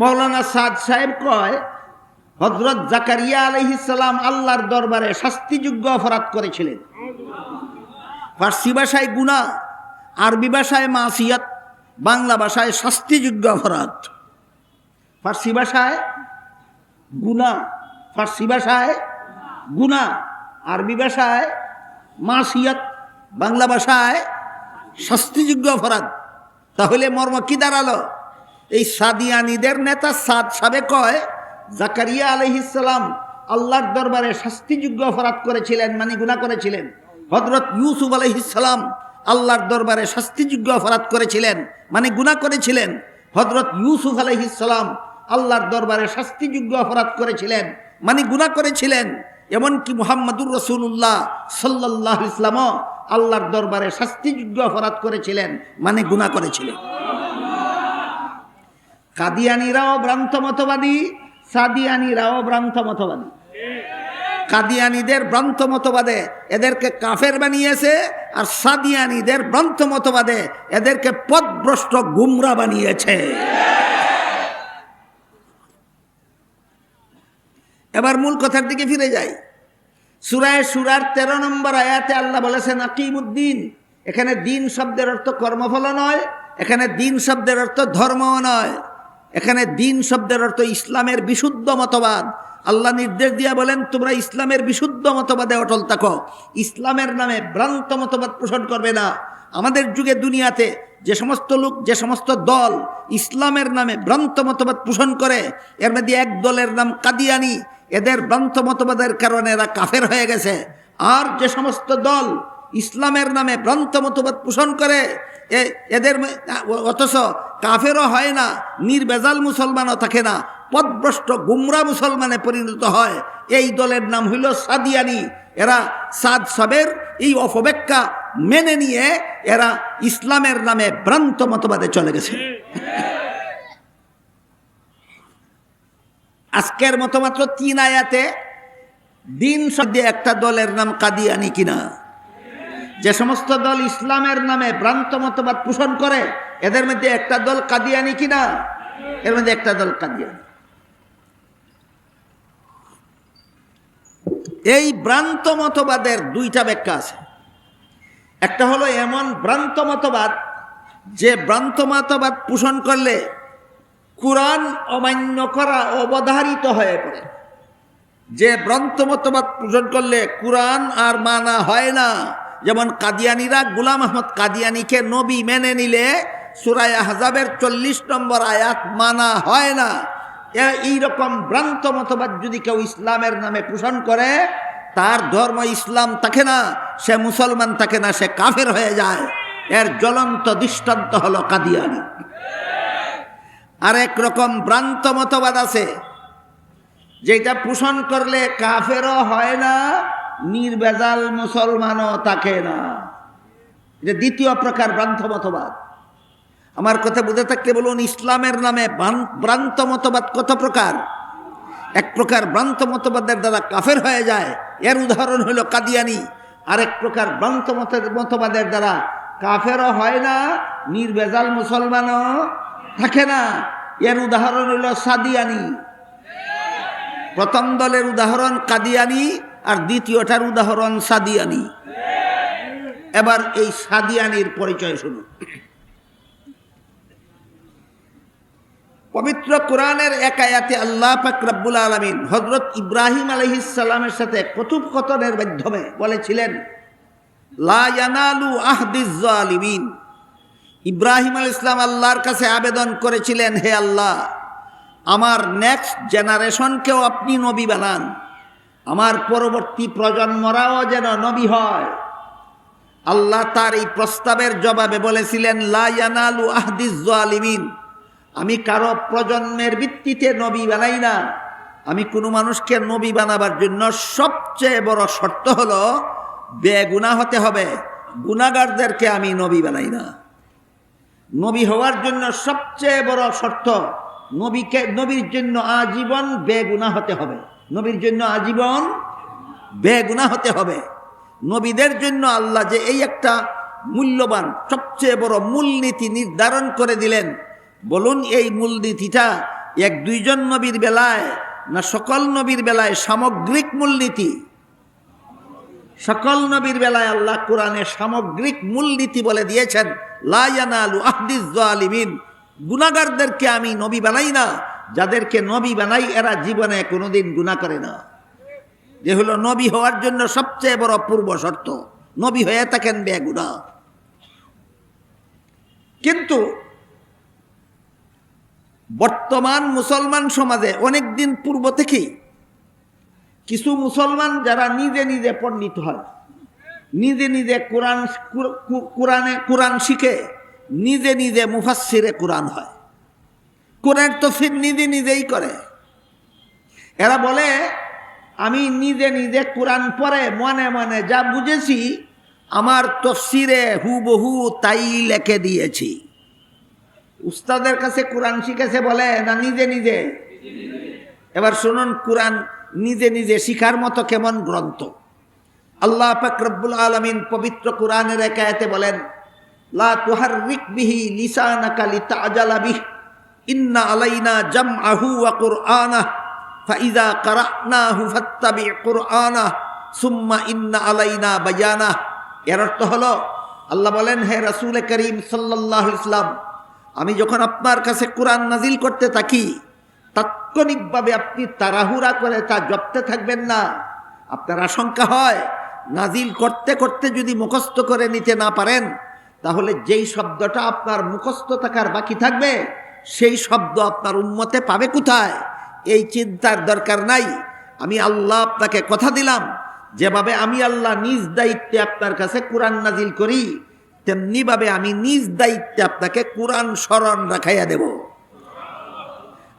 মৌলানা সাদ সাহেব কয় হজরত জাকারিয়া আলহিসাল্লাম আল্লাহর দরবারে শাস্তিযোগ্য অপরাধ করেছিলেন। ফার্সি ভাষায় গুণা, আরবি ভাষায় মাসিয়াত, বাংলা ভাষায় শাস্তিযোগ্য অপরাধ। ফার্সি ভাষায় গুণা, ফার্সি ভাষায় গুণা, আরবি ভাষায় মাসিয়াত, বাংলা ভাষায় শাস্তিযোগ্য অপরাধ। তাহলে মর্ম কি দাঁড়াল? এই সাদিয়ানিদের নেতা সাদ সাবে কয়, জাকারিয়া আলহিসাল্লাম আল্লাহর দরবারে শাস্তিযোগ্য অপরাধ করেছিলেন মানে গুণা করেছিলেন। হজরত ইউসুফ আলহিসাল্লাম আল্লাহর দরবারে শাস্তিযোগ্য অপরাধ করেছিলেন মানে গুণা করেছিলেন। হজরত ইউসুফ আলহিসাল্লাম আল্লাহর দরবারে শাস্তিযোগ্য অপরাধ করেছিলেন মানে গুণা করেছিলেন। এমনকি মুহাম্মদুর রসুল্লাহ সাল্লাহ ইসলামও আল্লাহর দরবারে শাস্তিযোগ্য অপরাধ করেছিলেন মানে গুণা করেছিলেন। কাদিয়ানিরাও ভ্রান্ত মতবাদী, সাদিয়ানিরাও ভ্রান্ত মতবাদী। কাদিয়ানিদের ভ্রান্ত মতবাদে এদেরকে কাফের বানিয়েছে আর সাদিয়ানিদের ভ্রান্ত মতবাদে এদেরকে পদভ্রষ্ট গুমরা বানিয়েছে। এবার মূল কথার দিকে ফিরে যাই। সুরায় সুরার তেরো নম্বর আয়াতে আল্লাহ বলেছেন, আকিমুদ্দিন। এখানে দিন শব্দের অর্থ কর্মফল নয়, এখানে দিন শব্দের অর্থ ধর্মও নয়। এখানে দিন শব্দের অর্থ ইসলামের বিশুদ্ধ মতবাদ। আল্লাহ নির্দেশ দিয়া বলেন, তোমরা ইসলামের বিশুদ্ধ মতবাদে অটল থাকো। ইসলামের নামে ভ্রান্ত মতবাদ পোষণ করবে না। আমাদের যুগে দুনিয়াতে যে সমস্ত লোক, যে সমস্ত দল ইসলামের নামে ভ্রান্ত মতবাদ পোষণ করে, এর মধ্যে এক দলের নাম কাদিয়ানি। এদের ভ্রান্ত মতবাদের কারণে এরা কাফের হয়ে গেছে। আর যে সমস্ত দল ইসলামের নামে ভ্রান্ত মতবাদ পোষণ করে। এদের অথচ কাফেরও হয় না, নির্বেজাল মুসলমানও থাকে না, পদভ্রষ্ট গুমরা মুসলমানে পরিণত হয়। এই দলের নাম হইল সাদিয়ানি। এরা সাদ সাবের এই অপব্যাখ্যা মেনে নিয়ে এরা ইসলামের নামে ভ্রান্ত মতবাদে চলে গেছে। আজকের মতো মাত্র তিন আয়াতে দিন শব্দে একটা দলের নাম কাদিয়ানি কিনা? যে সমস্ত দল ইসলামের নামে ভ্রান্ত মতবাদ পোষণ করে, এদের মধ্যে একটা দল কাদিয়ানি কিনা? এর মধ্যে একটা দল কাদিয়ানি। এই ভ্রান্ত মতবাদের দুইটা ব্যাখ্যা আছে। একটা হলো এমন ভ্রান্ত মতবাদ, যে ভ্রান্ত মতবাদ পোষণ করলে কোরআন অমান্য করা অবধারিত হয়ে পড়ে। যে ভ্রান্ত মতবাদ পোষণ করলে কোরআন আর মানা হয় না। যেমন কাদিয়ানিরা গুলাম আহমদ কাদিয়ানিকে নবী মেনে নিলে সুরায় হাজাবের চল্লিশ নম্বর আয়াত মানা হয় না। এইরকম ভ্রান্ত মতবাদ যদি কেউ ইসলামের নামে পোষণ করে, তার ধর্ম ইসলাম থাকে না, সে মুসলমান থাকে না, সে কাফের হয়ে যায়। এর জ্বলন্ত দৃষ্টান্ত হলো কাদিয়ানি। আরেক রকম ভ্রান্ত মতবাদ আছে, যেটা পোষণ করলে কাফেরও হয় না নির্বেজাল মুসলমানও থাকে না। এটা দ্বিতীয় প্রকার ভ্রান্ত মতবাদ আমার কথা বুঝে থাকলে বলুন, ইসলামের নামে ভ্রান- ভ্রান্ত মতবাদ কত প্রকার? এক প্রকার ভ্রান্ত মতবাদের দ্বারা কাফের হয়ে যায়, এর উদাহরণ হলো কাদিয়ানি। আরেক প্রকার ভ্রান্ত মত- মতবাদের দ্বারা কাফেরও হয় না, নির্বেজাল মুসলমানও থাকে না। এর উদাহরণ হলো সাদিয়ানি। প্রথম দলের উদাহরণ কাদিয়ানি আর দ্বিতীয়টার উদাহরণ সাদিয়ানি। এবার এই সাদিয়ানির পরিচয় শুনুন। পবিত্র কোরআনের একায়াতে আল্লাহ পাক রব্বুল আলমিন হজরত ইব্রাহিম আলহিসাল্লামের সাথে কথোপকথনের মাধ্যমে বলেছিলেন, লা ইয়ানালু আহদিজ জালিমিন ইব্রাহিম আল ইসলাম আল্লাহর কাছে আবেদন করেছিলেন, হে আল্লাহ, আমার নেক্সট জেনারেশনকেও আপনি নবী বানান। আমার পরবর্তী প্রজন্মরাও যেন নবী হয়। আল্লাহ তার এই প্রস্তাবের জবাবে বলেছিলেন লায়ানালু আহদিজ জালিমিন আমি কারও প্রজন্মের ভিত্তিতে নবী বানাই না। আমি কোনো মানুষকে নবী বানাবার জন্য সবচেয়ে বড় শর্ত হলো বেগুনা হতে হবে। গুণাগারদেরকে আমি নবী বানাই না। নবী হওয়ার জন্য সবচেয়ে বড় শর্ত, নবীকে, নবীর জন্য আজীবন বেগুনা হতে হবে। নবীর জন্য আজীবন বেগুনা হতে হবে। নবীদের জন্য আল্লাহ যে এই একটা মূল্যবান, সবচেয়ে বড় মূলনীতি নির্ধারণ করে দিলেন। বলুন, এই মূলনীতিটা এক দুইজন নবীর বেলায় না সকল নবীর বেলায় সামগ্রিক মূলনীতি? সকল নবীর বেলায় আল্লাহ কোরআনে সামগ্রিক মূলনীতি বলে দিয়েছেন লায়ানালু আহদিস জালিমিন গুনাগারদেরকে আমি নবী বানাই না যাদেরকে নবী বানাই, এরা জীবনে কোনোদিন গুণা করে না। যে হলো নবী হওয়ার জন্য সবচেয়ে বড় পূর্ব শর্ত। নবী হয়ে থাকেন বেগুনা কিন্তু বর্তমান মুসলমান সমাজে অনেক দিন পূর্ব থেকেই কিছু মুসলমান যারা নিজে নিজে পণ্ডিত হয়, নিজে নিজে কোরআন কোরআনে কোরআন শিখে, নিজে নিজে মুফাসিরে কোরআন হয়। কোরআন তফির নিজে নিজেই করে। এরা বলে, আমি নিজে নিজে কোরআন পড়ে, মনে মনে যা বুঝেছি, আমার তফসিরে হুবহু তাই লেখে দিয়েছি। উস্তাদের কাছে কোরআন শিখেছে বলে, না, নিজে নিজে। এবার শুনুন, কোরআন নিজে নিজে শিখার মতো কেমন গ্রন্থ। আল্লাহ ফাকরবুল আলমিন পবিত্র কোরআনের একায়তে বলেন, লা তুহার রিক বিহি লিসানাকা লিতাজালা বিহ। ইন্না আলাইনা জামআহু ওয়া কুরআনাহ, ফাইজা কারানাহু ফাত্তাবি কুরআনাহ, সুম্মা ইন্না আলাইনা বায়ানাহ। এর অর্থ হলো, আল্লাহ বলেন, হে রাসূল করিম আলাইহি ইসলাম আমি যখন আপনার কাছে কোরআন নাজিল করতে থাকি, তাৎক্ষণিকভাবে আপনি তাড়াহুড়া করে তা জপতে থাকবেন না। আপনার আশঙ্কা হয় নাজিল করতে করতে যদি মুখস্থ করে নিতে না পারেন, তাহলে যেই শব্দটা আপনার মুখস্থ থাকার বাকি থাকবে সেই শব্দ আপনার উন্মতে পাবে কোথায়? এই চিন্তার দরকার নাই। আমি আল্লাহ আপনাকে কথা দিলাম। যেভাবে আমি আল্লাহ নিজ দায়িত্বে আপনার কাছে কোরআন নাজিল করি, তেমনিভাবে আমি নিজ দায়িত্বে আপনাকে কোরআন স্মরণ রাখাইয়া দেব।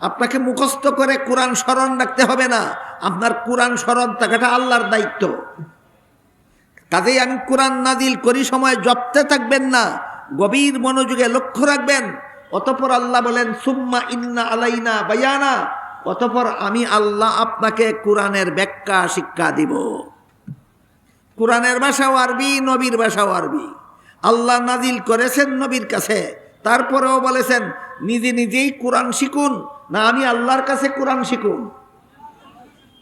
আপনাকে মুখস্থ করে কোরআন স্মরণ রাখতে হবে না। আপনার কোরআন স্মরণ থাকাটা আল্লাহর দায়িত্ব। কাজেই আমি কোরআন নাজিল করি, সময় জপতে থাকবেন না। গভীর মনোযোগে লক্ষ্য রাখবেন। অতপর আল্লাহ বলেন, সুম্মা ইন্না আলাইনা বায়ানা। অতপর আমি আল্লাহ আপনাকে কোরআনের ব্যাখ্যা, শিক্ষা দিব। কোরআনের ভাষাও আরবি, নবীর ভাষাও আরবি। আল্লাহ নাজিল করেছেন নবীর কাছে। তারপরেও বলেছেন, নিজে নিজেই কোরআন শিখুন, না আমি আল্লাহর কাছে কোরআন শিখুন।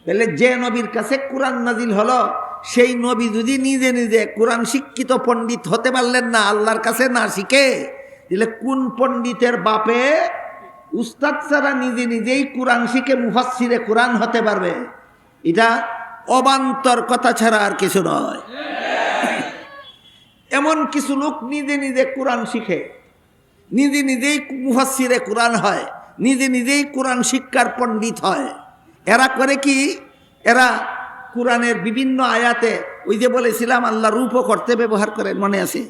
তাহলে যে নবীর কাছে কোরআন নাজিল হলো, সেই নবী যদি নিজে নিজে কোরআন শিক্ষিত পণ্ডিত হতে পারলেন না, আল্লাহর কাছে না শিখে তাহলে কোন পণ্ডিতের বাপে উস্তাদ ছাড়া নিজে নিজেই কোরআন শিখে মুফাসিরে কোরআন হতে পারবে? এটা অবান্তর কথা ছাড়া আর কিছু নয়। এমন কিছু লোক নিজে নিজে কোরআন শিখে, নিজে নিজেই মুফাসিরে কোরআন হয়, নিজে নিজেই কোরআন শিক্ষার পণ্ডিত হয়। এরা করে কি? এরা কোরআনের বিভিন্ন আয়াতে ওই যে বলেছিলাম, আল্লাহ রূপও করতে ব্যবহার করেন, মনে আছে?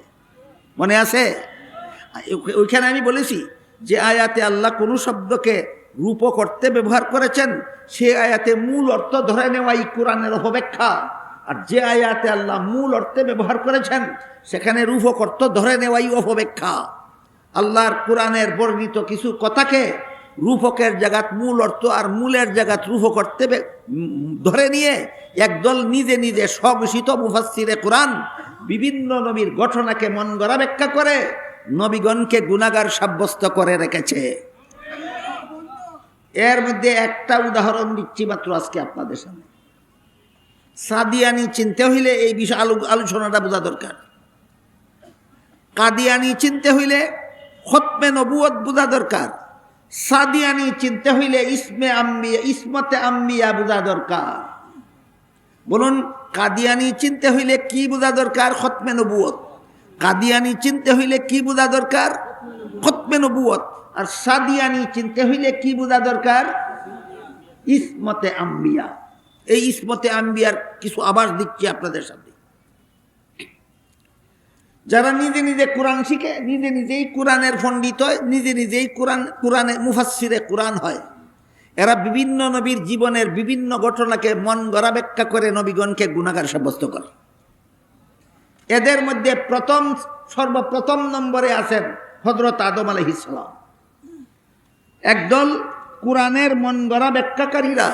মনে আছে? ওইখানে আমি বলেছি যে আয়াতে আল্লাহ কোনো শব্দকে রূপ করতে ব্যবহার করেছেন, সে আয়াতে মূল অর্থ ধরে নেওয়াই কোরআনের অপব্যাখ্যা। আর যে আয়াতে আল্লাহ মূল অর্থে ব্যবহার করেছেন, সেখানে রূপক অর্থ ধরে নেওয়াই অপব্যাখ্যা। আল্লাহর কোরআনের বর্ণিত কিছু কথাকে রূপকের জায়গাত মূল অর্থ আর মূলের জায়গাত রূপ করতে ধরে নিয়ে একদল নিজে নিজে স্বঘোষিত মুফাসিরে কোরআন বিভিন্ন নবীর ঘটনাকে মন গড়া ব্যাখ্যা করে। নবীগণকে গুণাগার সাব্যস্ত করে রেখেছে। এর মধ্যে একটা উদাহরণ দিচ্ছি মাত্র আজকে আপনাদের সামনে। সাদিয়ানি চিনতে হইলে এই বিষয় আলো আলোচনাটা বোঝা দরকার। কাদিয়ানি চিনতে হইলে খতমে নবুয়ত বোঝা দরকার। সাদিয়ানি চিনতে হইলে ইসমে আম্বিয়া ইসমতে আম্বিয়া বোঝা দরকার। বলুন, কাদিয়ানি চিনতে হইলে কি বোঝা দরকার খতমে নবুয়ত কাদিয়ানি চিনতে হইলে কি বোঝা দরকার? খতমে নবুয়ত আর সাদিয়ানি চিনতে হইলে কি বোঝা দরকার? ইসমতে আম্বিয়া। এই ইসমতে আম্বিয়ার কিছু আবাস দিচ্ছি আপনাদের সাথে যারা নিজে নিজে কোরআন শিখে, নিজে নিজেই কোরআনের পণ্ডিত হয়, নিজে নিজেই কোরআন, কোরআনে মুফাসিরে কোরআন হয়, এরা বিভিন্ন নবীর জীবনের বিভিন্ন ঘটনাকে মন গড়া করে নবীগণকে গুণাগার সাব্যস্ত করে। এদের মধ্যে প্রথম, সর্বপ্রথম নম্বরে আছেন হজরত আদম আলহিসাম একদল কোরআনের মন গড়া ব্যাখ্যাকারীরা।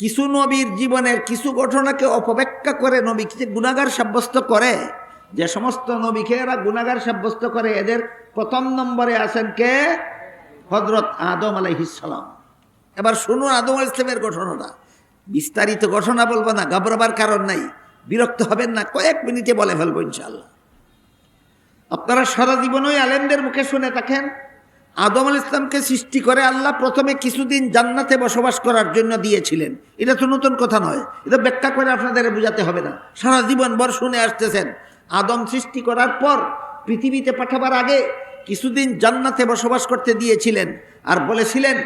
কিছু নবীর জীবনের কিছু ঘটনাকে অপব্যাখ্যা করে নবীকে গুণাগার সাব্যস্ত করে, যে সমস্ত নবীকে এরা গুণাগার সাব্যস্ত করে, এদের প্রথম নম্বরে আছেন কে? হজরত আদম আলাইহিসালাম এবার শুনুন আদম ইসলামের ঘটনাটা। বিস্তারিত ঘটনা বলব না, ঘাবড়াবার কারণ নাই। বিরক্ত হবেন না, কয়েক মিনিটে বলে ফেলব ইনশাল্লাহ আপনারা সারা জীবনই আলেমদের মুখে শুনে থাকেন, আদম আল ইসলামকে সৃষ্টি করে আল্লাহ প্রথমে কিছুদিন জান্নাতে বসবাস করার জন্য দিয়েছিলেন। এটা তো নতুন কথা নয়, এটা ব্যাখ্যা করে আপনাদের বোঝাতে হবে না। সারা জীবন বর শুনে আসতেছেন, আদম সৃষ্টি করার পর পৃথিবীতে পাঠাবার আগে কিছুদিন জান্নাতে বসবাস করতে দিয়েছিলেন আর বলেছিলেন,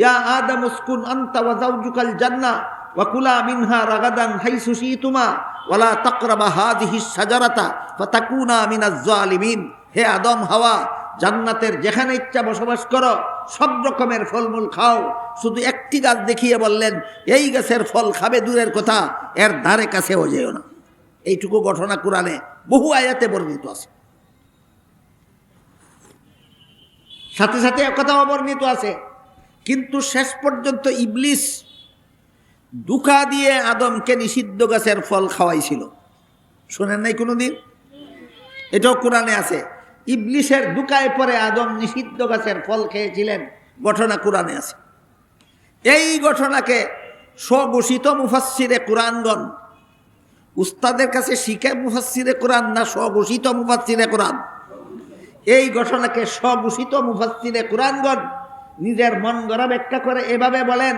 ইয়া আদম উসকুন আন্তা ওয়া যাওজুকাল জান্নাহ ওয়া কুলা মিনহা রাগাদান হাইসু শিতুমা। ওয়ালা তাকরাবা মিনাজ জালিমিন হে আদম, হাওয়া, জান্নাতের যেখানে ইচ্ছা বসবাস করো, সব রকমের ফলমূল খাও। শুধু একটি গাছ দেখিয়ে বললেন, এই গাছের ফল খাবে দূরের কথা, এর ধারে কাছেও যেও না। এইটুকু ঘটনা কোরআনে বহু আয়াতে বর্ণিত আছে। সাথে সাথে একথাও বর্ণিত আছে, কিন্তু শেষ পর্যন্ত ইবলিস দুকা দিয়ে আদমকে নিষিদ্ধ গাছের ফল খাওয়াইছিল। শোনেন নাই কোনোদিন? এটাও কোরআনে আছে। ইবলিশের দুকায় পরে আদম নিষিদ্ধ গাছের ফল খেয়েছিলেন, ঘটনা কোরআনে আছে। এই ঘটনাকে স্বঘোষিত মুফাসিরে কোরআনগণ, উস্তাদের কাছে শিখে মুফাসিরে কোরআন না স্বঘোষিত মুফাসিরে কোরআন? এই ঘটনাকে স্বঘোষিত মুফাসিরে কোরআনগণ নিজের মন গড়া ব্যাখ্যা করে এভাবে বলেন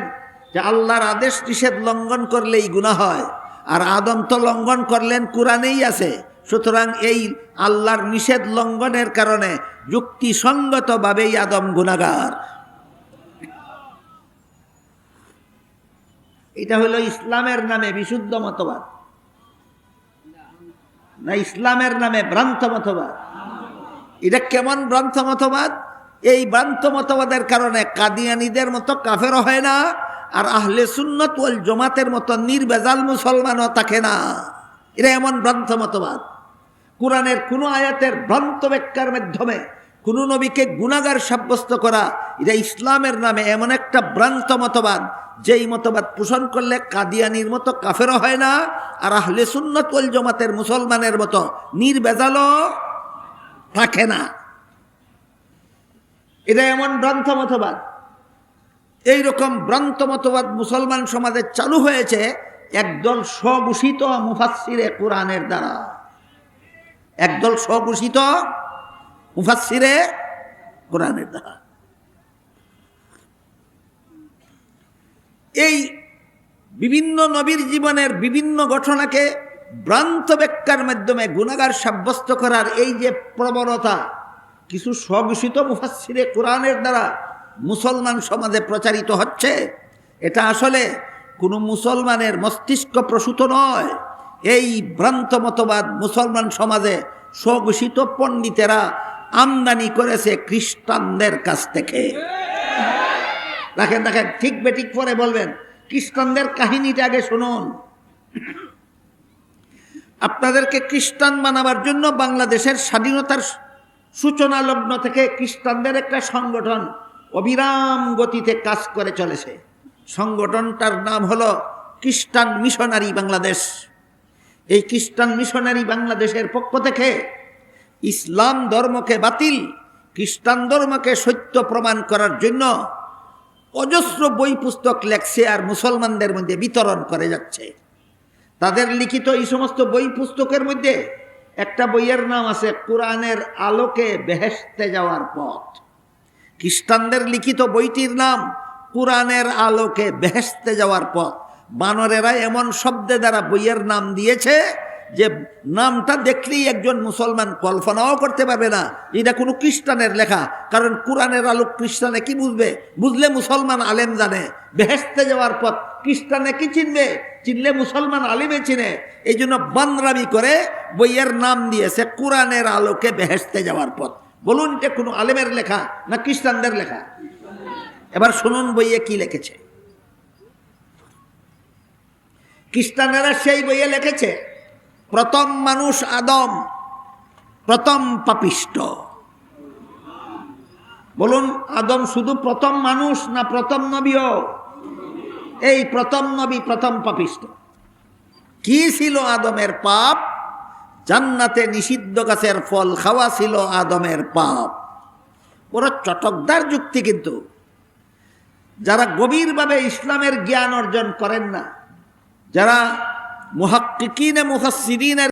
যে আল্লাহর আদেশ নিষেধ লঙ্ঘন করলেই গুণা হয়, আর আদম তো লঙ্ঘন করলেন কোরআনেই আছে। সুতরাং এই আল্লাহর নিষেধ লঙ্ঘনের কারণে যুক্তিসঙ্গতভাবেই আদম গুণাগার এটা হলো ইসলামের নামে বিশুদ্ধ মতবাদ। না, ইসলামের নামে ভ্রান্ত মতবাদ। এটা কেমন ভ্রান্ত মতবাদ? এই ভ্রান্ত মতবাদের কারণে কাদিয়ানিদের মতো কাফেরও হয় না আর আহলে সুন্নত ওয়াল জমাতের মতো নির্বেজাল মুসলমানও থাকে না। এটা এমন ভ্রান্ত মতবাদ। কোরআনের কোনো আয়াতের ভ্রান্ত ব্যাখ্যার মাধ্যমে কোনো নবীকে গুণাগার সাব্যস্ত করা, এটা ইসলামের নামে এমন একটা ভ্রান্ত মতবাদ, যেই মতবাদ পোষণ করলে কাদিয়ানির মতো কাফেরও হয় না, আর আহলে সুন্নত ওয়াল জমাতের মুসলমানের মতো নির্বেজালও থাকে না। এটা এমন ভ্রান্ত মতবাদ। এইরকম ভ্রান্ত মতবাদ মুসলমান সমাজে চালু হয়েছে একদল স্বঘোষিত মুফাসিরে কোরআনের দ্বারা। একদল স্বঘোষিত মুফাসিরে কোরআনের দ্বারা। এই বিভিন্ন নবীর জীবনের বিভিন্ন ঘটনাকে ভ্রান্ত ব্যাখ্যার মাধ্যমে গুণাগার সাব্যস্ত করার এই যে প্রবণতা, কিছু স্বঘোষিত মুফাসিরে কোরআনের দ্বারা মুসলমান সমাজে প্রচারিত হচ্ছে, এটা আসলে কোনো মুসলমানের মস্তিষ্ক প্রসূত নয়। এই ভ্রান্ত মতবাদ মুসলমান সমাজে স্বঘোষিত পণ্ডিতেরা আমদানি করেছে খ্রিস্টানদের কাছ থেকে। দেখেন দেখেন ঠিক বেঠিক পরে বলবেন, খ্রিস্টানদের কাহিনীটা আগে শুনুন। আপনাদেরকে খ্রিস্টান বানাবার জন্য বাংলাদেশের স্বাধীনতার সূচনা লগ্ন থেকে খ্রিস্টানদের একটা সংগঠন অবিরাম গতিতে কাজ করে চলেছে। সংগঠনটার নাম হলো খ্রিস্টান মিশনারি বাংলাদেশ। এই খ্রিস্টান মিশনারি বাংলাদেশের পক্ষ থেকে ইসলাম ধর্মকে বাতিল, খ্রিস্টান ধর্মকে সত্য প্রমাণ করার জন্য অজস্র বই পুস্তক লেখছে আর মুসলমানদের মধ্যে বিতরণ করে যাচ্ছে। তাদের লিখিত এই সমস্ত বই পুস্তকের মধ্যে একটা বইয়ের নাম আছে, কোরআনের আলোকে বেহেস্তে যাওয়ার পথ। খ্রিস্টানদের লিখিত বইটির নাম কোরআনের আলোকে বেহেস্তে যাওয়ার পথ। বানরেরা এমন শব্দে দ্বারা বইয়ের নাম দিয়েছে যে নামটা দেখলেই একজন মুসলমান কল্পনাও করতে পারবে না এটা কোনো খ্রিস্টানের লেখা। কারণ কোরআনের আলোক খ্রিস্টানে কি বুঝবে? বুঝলে মুসলমান আলেম জানে। বেহেস্তে যাওয়ার পথ খ্রিস্টানে কি চিনবে? চিনলে মুসলমান আলিমে চিনে। এই জন্য বানরামি করে বইয়ের নাম দিয়েছে কোরআনের আলোকে বেহেস্তে যাওয়ার পথ। বলুন এটা কোনো আলেমের লেখা না খ্রিস্টানদের লেখা? এবার শুনুন বইয়ে কি লিখেছে। খ্রিস্টানেরা সেই বইয়ে লিখেছে, প্রথম মানুষ আদম, প্রথম পাপিষ্ট। বলুন, আদম শুধু প্রথম মানুষ না প্রথম নবীও? এই প্রথম নবী প্রথম পাপিষ্ট। কি ছিল আদমের পাপ? জান্নাতে নিষিদ্ধ গাছের ফল খাওয়া ছিল আদমের পাপ। বড় চটকদার যুক্তি কিন্তু। যারা গভীরভাবে ইসলামের জ্ঞান অর্জন করেন না, যারা মুহাক্কিকিনে মুহাসসিরিনের